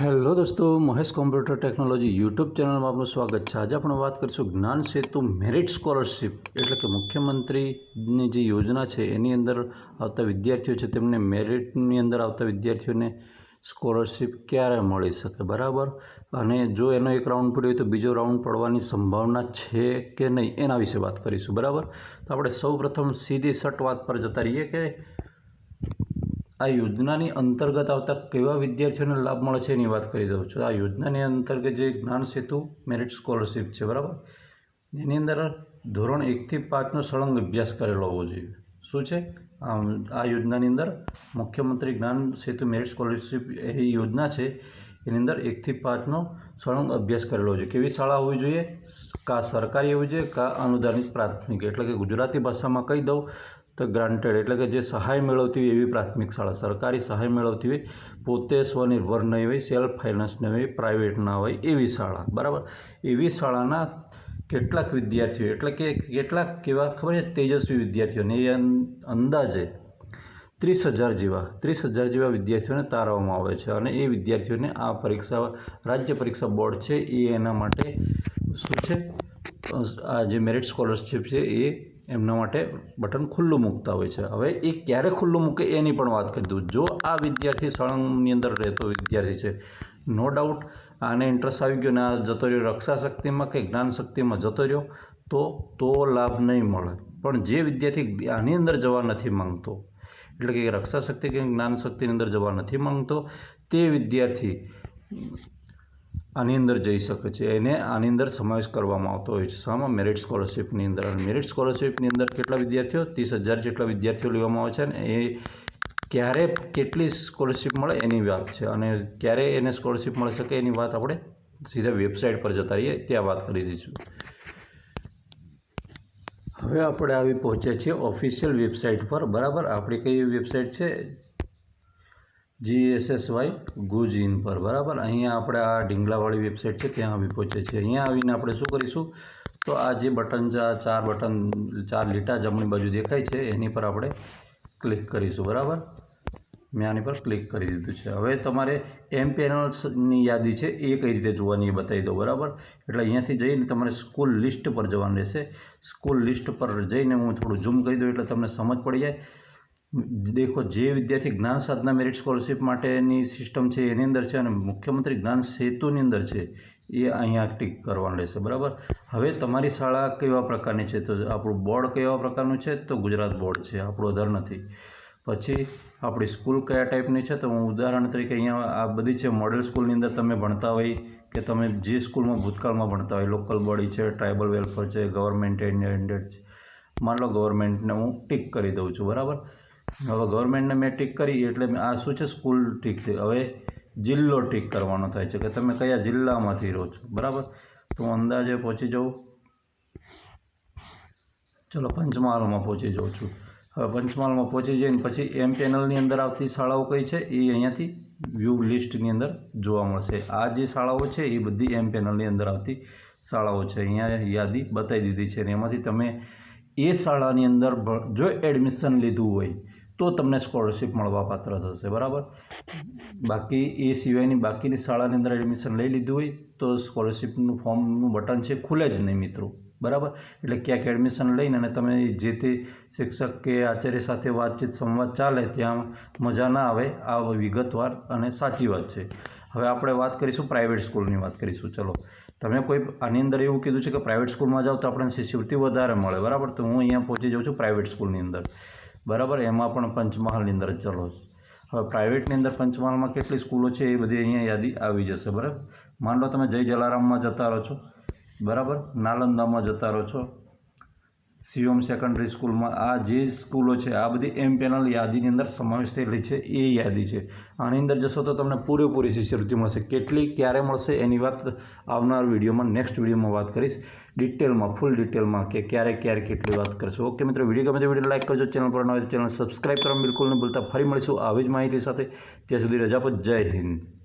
Hello દોસ્તો, Mahesh computer technology YouTube ચેનલમાં આપનું સ્વાગત છે. આજે આપણે વાત કરીશું જ્ઞાન સેતુ મેરિટ સ્કોલરશિપ, એટલે કે મુખ્યમંત્રીની જે યોજના છે, એની અંદર આવતા વિદ્યાર્થીઓ છે, તેમને મેરિટની અંદર આવતા વિદ્યાર્થીઓને સ્કોલરશિપ ક્યારે મળી શકે? બરાબર? અને જો એનો એક રાઉન્ડ પડ્યો હોય તો બીજો રાઉન્ડ પડવાની સંભાવના છે કે નહીં? એના વિશે વાત કરીશું. બરાબર? તો આપણે સૌ પ્રથમ સીધી સટ વાત પર જતા રહીએ કે આ યોજનાની અંતર્ગત આવતા કેવા વિદ્યાર્થીઓને લાભ મળે છે એની વાત કરી દઉં છું. આ યોજનાની અંતર્ગત જે જ્ઞાન સેતુ મેરિટ સ્કોલરશિપ છે, બરાબર? એની અંદર ધોરણ એકથી પાંચનો સળંગ અભ્યાસ કરેલો હોવો જોઈએ. શું છે? આ યોજનાની અંદર મુખ્યમંત્રી જ્ઞાન સેતુ મેરિટ સ્કોલરશિપ એ યોજના છે એની અંદર એકથી પાંચનો સળંગ અભ્યાસ કરેલો છે. કેવી શાળા હોવી જોઈએ? કા સરકારી હોવી જોઈએ, કા અનુદાનિત પ્રાથમિક? એટલે કે ગુજરાતી ભાષામાં કહી દઉં તો ગ્રાન્ટેડ એટલે કે જે સહાય મેળવતી હોય એવી પ્રાથમિક શાળા. સરકારી સહાય મેળવતી હોય, પોતે સ્વનિર્ભર નહીં હોય સેલ્ફ ફાઇનાન્સ નહીં હોય પ્રાઇવેટ ના હોય એવી શાળા. બરાબર? એવી શાળાના કેટલાક વિદ્યાર્થીઓ, એટલે કે કેટલાક કેવા ખબર છે? તેજસ્વી વિદ્યાર્થીઓને એ અંદાજે ત્રીસ હજાર જેવા, ત્રીસ હજાર જેવા વિદ્યાર્થીઓને તારવામાં આવે છે અને એ વિદ્યાર્થીઓને આ પરીક્ષા, રાજ્ય પરીક્ષા બોર્ડ છે એ એના માટે શું છે? આ જે મેરિટ સ્કોલરશિપ છે એ એમના માટે બટન ખુલ્લું મૂકતા હોય છે. હવે એ ક્યારે ખુલ્લું મૂકે એની પણ વાત કરી દઉં. જો આ વિદ્યાર્થી સળંગની અંદર રહેતો વિદ્યાર્થી છે, નો ડાઉટ આને ઇન્ટરેસ્ટ આવી ગયો ને આ જતો રહ્યો, રક્ષા શક્તિમાં કે જ્ઞાન શક્તિમાં જતો રહ્યો, તો તો લાભ નહીં મળે. પણ જે વિદ્યાર્થી આની અંદર જવા નથી માંગતો એટલે કે રક્ષા શક્તિ કે જ્ઞાન શક્તિની અંદર જવા નથી માંગતો, તે વિદ્યાર્થી આની અંદર જઈ શકે છે. એને આની અંદર સમાવેશ કરવામાં આવતો હોય છે. શામાં મેરિટ સ્કોલરશિપની અંદર. અને મેરિટ સ્કોલરશિપની અંદર કેટલા વિદ્યાર્થીઓ? ત્રીસ હજાર જેટલા વિદ્યાર્થીઓ લેવામાં આવે છે અને એ ક્યારે કેટલી સ્કોલરશિપ મળે એની વાત છે. અને ક્યારે એને સ્કોલરશિપ મળી શકે એની વાત આપણે સીધા વેબસાઇટ પર જતા રહીએ, ત્યાં વાત કરી દઈશું. હવે આપણે આવી પહોંચ્યા છીએ ઓફિશિયલ વેબસાઇટ પર. બરાબર? આપણી કઈ વેબસાઇટ છે? જીએસએસવાય ગુજ ઇન પર. બરાબર? અહીંયા આપણે આ ઢીંગલાવાળી વેબસાઇટ છે, ત્યાં આવી પહોંચે છે અહીંયા આવીને આપણે શું કરીશું? તો આ જે બટન ચાર બટન, ચાર લીટા જમણી બાજુ દેખાય છે, એની પર આપણે ક્લિક કરીશું. બરાબર? મેં આની પર ક્લિક કરી દીધું છે. હવે તમારે એમ પેનલ્સની યાદી છે એ કઈ રીતે જોવાની એ બતાવી દો બરાબર? એટલે અહીંયાથી જઈને તમારે સ્કૂલ લિસ્ટ પર જવાનું રહેશે. સ્કૂલ લિસ્ટ પર જઈને હું થોડું ઝૂમ કરી દઉં એટલે તમને સમજ પડી જાય. દેખો, જે વિદ્યાર્થી જ્ઞાન સાધના મેરિટ સ્કોલરશિપ માટેની સિસ્ટમ છે એની અંદર છે અને મુખ્યમંત્રી જ્ઞાન સેતુની અંદર છે એ અહીંયા ટીક કરવાનું રહેશે, બરાબર? હવે તમારી શાળા કેવા પ્રકારની છે? તો આપણું બોર્ડ કેવા પ્રકારનું છે? તો ગુજરાત બોર્ડ છે, આપણું અધર નથી. પછી આપણી સ્કૂલ કયા ટાઈપની છે? તો હું ઉદાહરણ તરીકે અહીંયા આ બધી છે મોડેલ સ્કૂલની અંદર તમે ભણતા હોય કે તમે જે સ્કૂલમાં ભૂતકાળમાં ભણતા હોય લોકલ બોડી છે ટ્રાઇબલ વેલફેર છે ગવર્મેન્ટ એન્ડેડ છે, માન લો ગવર્મેન્ટને હું ટીક કરી દઉં છું, બરાબર? હવે ગવર્મેન્ટને મેં ટીક કરી એટલે આ શું છે? સ્કૂલ ટીક છે. હવે જિલ્લો ટીક કરવાનો થાય છે કે તમે કયા જિલ્લામાંથી રહો છો, બરાબર? તો હું અંદાજે પહોંચી જાઉં. ચલો પંચમહાલમાં પહોંચી જાઉં છું. પંચમહાલમાં પહોંચી જઈને પછી એમ પેનલની અંદર આવતી શાળાઓ કઈ છે? એ અહીંયાથી વ્યૂ લિસ્ટની અંદર જોવા મળશે. આ જે શાળાઓ છે, એ બધી એમ પેનલની અંદર આવતી શાળાઓ છે. અહીંયા યાદી બતાવી દીધી છે અને એમાંથી તમે એ શાળાની અંદર જો એડમિશન લીધું હોય, તો તમને સ્કોલરશિપ મળવા પાત્ર થશે. બરાબર? બાકી એ સિવાયની બાકીની શાળાની અંદર એડમિશન લઈ લીધું હોય, તો સ્કોલરશિપનું ફોર્મનું બટન છે, ખુલે જ નહીં મિત્રો. બરાબર? એટલે ક્યાંક એડમિશન લઈને અને તમે જે તે શિક્ષક કે આચાર્ય સાથે વાતચીત, સંવાદ ચાલે ત્યાં મજા ના આવે, આ વિગતવાર અને સાચી વાત છે. હવે આપણે વાત કરીશું પ્રાઇવેટ સ્કૂલની વાત કરીશું. ચલો. તમે કોઈ આની અંદર એવું કીધું છે કે પ્રાઇવેટ સ્કૂલમાં જાઓ તો આપણને શિષ્યવૃત્તિ વધારે મળે, બરાબર? તો હું અહીંયા પહોંચી જાઉં છું પ્રાઇવેટ સ્કૂલની અંદર. બરાબર? એમાં પણ પંચમહાલની અંદર ચલો. હવે પ્રાઇવેટની અંદર પંચમહાલમાં કેટલી સ્કૂલો છે એ બધી અહીંયા યાદી આવી જશે, બરાબર? લો તમે જય જલારામમાં જતા રહો છો. બરાબર? નાલંદામાં જતા રહો છો. સીઓમ સેકન્ડરી સ્કૂલમાં આ જે સ્કૂલો છે, આ બધી એમ પેનલ યાદીની અંદર સમાવેશ થયેલી છે, એ યાદી છે. આની અંદર જશો તો તમને પૂરેપૂરી શિષ્યવૃત્તિ મળશે. કેટલી, ક્યારે મળશે એની વાત આવનાર વિડીયોમાં નેક્સ્ટ વિડીયોમાં વાત કરીશ. ડિટેલમાં ફૂલ ડિટેલમાં કે ક્યારે ક્યારે કેટલી વાત કરશો. ઓકે મિત્રો, વીડિયો ગમે તો વીડિયો લાઇક કરજો, ચેનલ પર ન હોય ચેનલ સબસ્ક્રાઈબ કરવાનું બિલકુલ નહીં ભૂલતા. ફરી મળીશું આવી જ માહિતી સાથે. ત્યાં સુધી રજા પર જય હિન્દ.